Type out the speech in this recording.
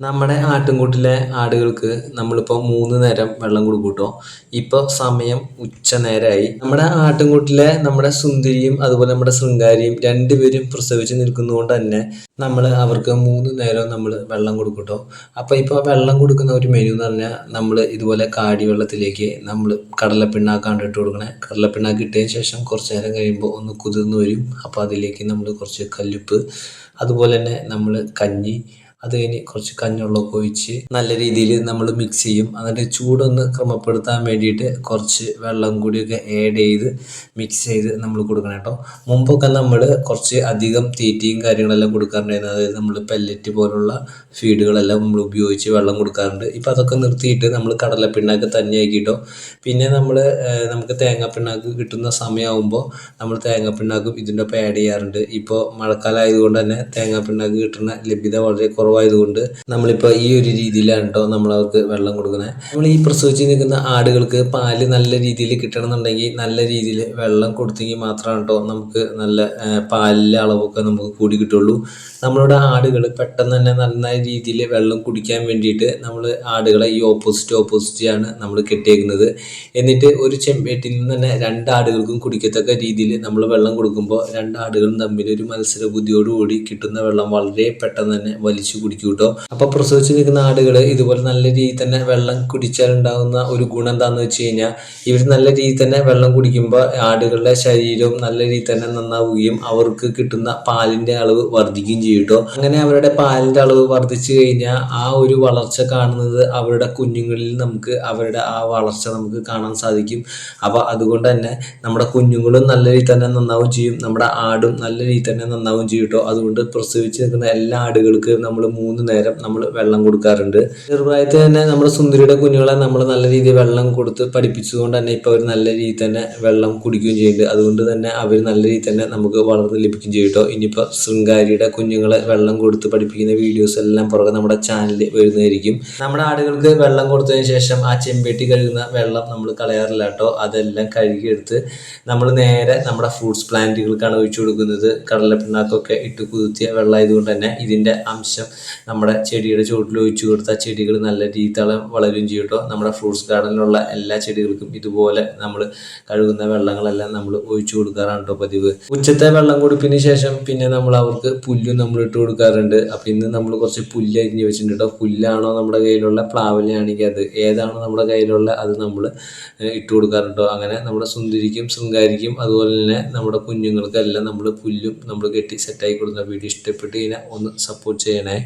നമ്മുടെ ആട്ടിൻകൂട്ടിലെ ആടുകൾക്ക് നമ്മളിപ്പോൾ മൂന്ന് നേരം വെള്ളം കൊടുക്കൂട്ടോ. കേട്ടോ ഇപ്പോൾ സമയം ഉച്ച നേരമായി നമ്മുടെ ആട്ടിൻകൂട്ടിലെ നമ്മുടെ സുന്ദരിയും അതുപോലെ നമ്മുടെ ശൃംഗാരിയും രണ്ടുപേരും പ്രസവിച്ച് നിൽക്കുന്നതുകൊണ്ട് തന്നെ നമ്മൾ അവർക്ക് മൂന്ന് നേരം നമ്മൾ വെള്ളം കൊടുക്കൂട്ടോ. കേട്ടോ അപ്പോൾ ഇപ്പോൾ വെള്ളം കൊടുക്കുന്ന ഒരു മെനു എന്ന് പറഞ്ഞാൽ നമ്മൾ ഇതുപോലെ കാടി വെള്ളത്തിലേക്ക് നമ്മൾ കടലപ്പിണ്ണാക്കാണ്ട് ഇട്ട് കൊടുക്കണേ. കടലപ്പിണ്ണാക്ക് ഇട്ടതിന് ശേഷം കുറച്ച് നേരം കഴിയുമ്പോൾ ഒന്ന് കുതിർന്ന് വരും. അപ്പോൾ അതിലേക്ക് നമ്മൾ കുറച്ച് കല്ലുപ്പ് അതുപോലെ തന്നെ നമ്മൾ കഞ്ഞി അത് കഴിഞ്ഞ് കുറച്ച് കഞ്ഞുള്ളൊക്കെ ഒഴിച്ച് നല്ല രീതിയിൽ നമ്മൾ മിക്സ് ചെയ്യും. അതിന്റെ ചൂടൊന്ന് ക്രമപ്പെടുത്താൻ വേണ്ടിയിട്ട് കുറച്ച് വെള്ളം കൂടിയൊക്കെ ആഡ് ചെയ്ത് മിക്സ് ചെയ്ത് നമ്മൾ കൊടുക്കണം കേട്ടോ. മുമ്പൊക്കെ നമ്മൾ കുറച്ച് അധികം തീറ്റയും കാര്യങ്ങളെല്ലാം കൊടുക്കാറുണ്ടായിരുന്നു. അതായത് നമ്മൾ പെല്ലറ്റ് പോലുള്ള ഫീഡുകളെല്ലാം നമ്മൾ ഉപയോഗിച്ച് വെള്ളം കൊടുക്കാറുണ്ട്. ഇപ്പോൾ അതൊക്കെ നിർത്തിയിട്ട് നമ്മൾ കടലപ്പിണ്ണാക്ക് തന്നെയാക്കിയിട്ടോ. പിന്നെ നമ്മൾ നമുക്ക് തേങ്ങാപ്പിണ്ണാക്ക് കിട്ടുന്ന സമയമാകുമ്പോൾ നമ്മൾ തേങ്ങാപ്പിണ്ണാക്കും ഇതിന്റെ ഒപ്പം ആഡ് ചെയ്യാറുണ്ട്. ഇപ്പോൾ മഴക്കാലം ആയതുകൊണ്ട് തന്നെ തേങ്ങാപ്പിണ്ണാക്ക് കിട്ടുന്ന ലഭ്യത വളരെ കുറവായതുകൊണ്ട് നമ്മളിപ്പോൾ ഈ ഒരു രീതിയിലാണ് കേട്ടോ നമ്മൾ അവർക്ക് വെള്ളം കൊടുക്കുന്നത്. നമ്മൾ ഈ പ്രസവിച്ച് നിൽക്കുന്ന ആടുകൾക്ക് പാൽ നല്ല രീതിയിൽ കിട്ടണമെന്നുണ്ടെങ്കിൽ നല്ല രീതിയിൽ വെള്ളം കൊടുത്തെങ്കിൽ മാത്രമാണ് കേട്ടോ നമുക്ക് നല്ല പാലിലെ അളവൊക്കെ നമുക്ക് കൂടി കിട്ടുള്ളൂ. നമ്മളുടെ ആടുകൾ പെട്ടെന്ന് തന്നെ നന്നായ രീതിയിൽ വെള്ളം കുടിക്കാൻ വേണ്ടിയിട്ട് നമ്മൾ ആടുകളെ ഈ ഓപ്പോസിറ്റ് ഓപ്പോസിറ്റ് ആണ് നമ്മൾ കെട്ടിയേക്കുന്നത്. എന്നിട്ട് ഒരു ചെമ്പേട്ടിൽ നിന്ന് തന്നെ രണ്ട് ആടുകൾക്കും കുടിക്കത്തക്ക രീതിയിൽ നമ്മൾ വെള്ളം കൊടുക്കുമ്പോൾ രണ്ട് ആടുകളും തമ്മിൽ ഒരു മത്സര ബുദ്ധിയോടുകൂടി കിട്ടുന്ന വെള്ളം വളരെ പെട്ടെന്ന് തന്നെ വലിച്ചു കുടിക്കും കേട്ടോ അപ്പോൾ പ്രസവിച്ച് നിൽക്കുന്ന ആടുകൾ ഇതുപോലെ നല്ല രീതിയിൽ തന്നെ വെള്ളം കുടിച്ചാൽ ഉണ്ടാകുന്ന ഒരു ഗുണം എന്താണെന്ന് വെച്ച് കഴിഞ്ഞാൽ ഇവർ നല്ല രീതിയിൽ തന്നെ വെള്ളം കുടിക്കുമ്പോൾ ആടുകളുടെ ശരീരവും നല്ല രീതിയിൽ തന്നെ നന്നാവുകയും അവർക്ക് കിട്ടുന്ന പാലിന്റെ അളവ് വർദ്ധിക്കുകയും ചെയ്യും കേട്ടോ അങ്ങനെ അവരുടെ പാലിന്റെ അളവ് വർദ്ധിച്ചു കഴിഞ്ഞാൽ ആ ഒരു വളർച്ച കാണുന്നത് അവരുടെ കുഞ്ഞുങ്ങളിൽ നമുക്ക് അവരുടെ ആ വളർച്ച നമുക്ക് കാണാൻ സാധിക്കും. അപ്പോൾ അതുകൊണ്ട് തന്നെ നമ്മുടെ കുഞ്ഞുങ്ങളും നല്ല രീതിയിൽ തന്നെ നന്നാവും ചെയ്യും. നമ്മുടെ ആടും നല്ല രീതിയിൽ തന്നെ നന്നാവും ചെയ്യും കേട്ടോ അതുകൊണ്ട് പ്രസവിച്ച് നിൽക്കുന്ന എല്ലാ ആടുകൾക്ക് നമ്മൾ മൂന്ന് നേരം നമ്മൾ വെള്ളം കൊടുക്കാറുണ്ട്. ചെറുപ്രായത്തിൽ തന്നെ നമ്മുടെ സുന്ദരിയുടെ കുഞ്ഞുങ്ങളെ നമ്മൾ നല്ല രീതിയിൽ വെള്ളം കൊടുത്ത് പഠിപ്പിച്ചതുകൊണ്ട് തന്നെ ഇപ്പോൾ അവർ നല്ല രീതിയിൽ തന്നെ വെള്ളം കുടിക്കുകയും ചെയ്യുന്നുണ്ട്. അതുകൊണ്ട് തന്നെ അവർ നല്ല രീതിയിൽ തന്നെ നമുക്ക് വളർന്ന് ലഭിക്കുകയും ചെയ്യും കേട്ടോ. ഇനിയിപ്പോൾ ശൃംഗാരിയുടെ കുഞ്ഞുങ്ങളെ വെള്ളം കൊടുത്ത് പഠിപ്പിക്കുന്ന വീഡിയോസ് എല്ലാം പുറകെ നമ്മുടെ ചാനലിൽ വരുന്നതായിരിക്കും. നമ്മുടെ ആടുകൾക്ക് വെള്ളം കൊടുത്തതിന് ശേഷം ആ ചെമ്പേട്ടി കഴുകുന്ന വെള്ളം നമ്മൾ കളയാറില്ല കേട്ടോ. അതെല്ലാം കഴുകിയെടുത്ത് നമ്മൾ നേരെ നമ്മുടെ ഫ്രൂട്ട്സ് പ്ലാന്റുകൾക്കാണ് ഒഴിച്ചു കൊടുക്കുന്നത്. കടലപ്പിണ്ണാക്കൊക്കെ ഇട്ട് കുതിർത്തിയ വെള്ളമായതുകൊണ്ട് തന്നെ ഇതിന്റെ അംശം നമ്മുടെ ചെടിയുടെ ചുവട്ടിൽ ഒഴിച്ചു കൊടുത്താൽ ചെടികൾ നല്ല രീതിയിൽ വളരുകയും ചെയ്യും കേട്ടോ. നമ്മുടെ ഫ്രൂട്ട്സ് ഗാർഡനിലുള്ള എല്ലാ ചെടികൾക്കും ഇതുപോലെ നമ്മൾ കഴുകുന്ന വെള്ളങ്ങളെല്ലാം നമ്മൾ ഒഴിച്ചു കൊടുക്കാറാണ് കേട്ടോ പതിവ്. ഉച്ചത്തെ വെള്ളം കൊടുപ്പിന് ശേഷം പിന്നെ നമ്മൾ അവർക്ക് പുല്ലും നമ്മൾ ഇട്ട് കൊടുക്കാറുണ്ട്. അപ്പം ഇന്ന് നമ്മൾ കുറച്ച് പുല്ല് അരിഞ്ഞ് വെച്ചിട്ടുണ്ട് കേട്ടോ. പുല്ലാണോ നമ്മുടെ കയ്യിലുള്ള പ്ലാവിലാണെങ്കിൽ അത് ഏതാണോ നമ്മുടെ കയ്യിലുള്ള അത് നമ്മൾ ഇട്ട് കൊടുക്കാറുണ്ടോ അങ്ങനെ നമ്മുടെ സുന്ദരിക്കും ശൃംഗാരിക്കും അതുപോലെ തന്നെ നമ്മുടെ കുഞ്ഞുങ്ങൾക്കെല്ലാം നമ്മൾ പുല്ലും നമ്മൾ കെട്ടി സെറ്റായി കൊടുക്കുന്ന വീഡിയോ ഇഷ്ടപ്പെട്ട് കഴിഞ്ഞാൽ ഒന്ന് സപ്പോർട്ട് ചെയ്യണേ.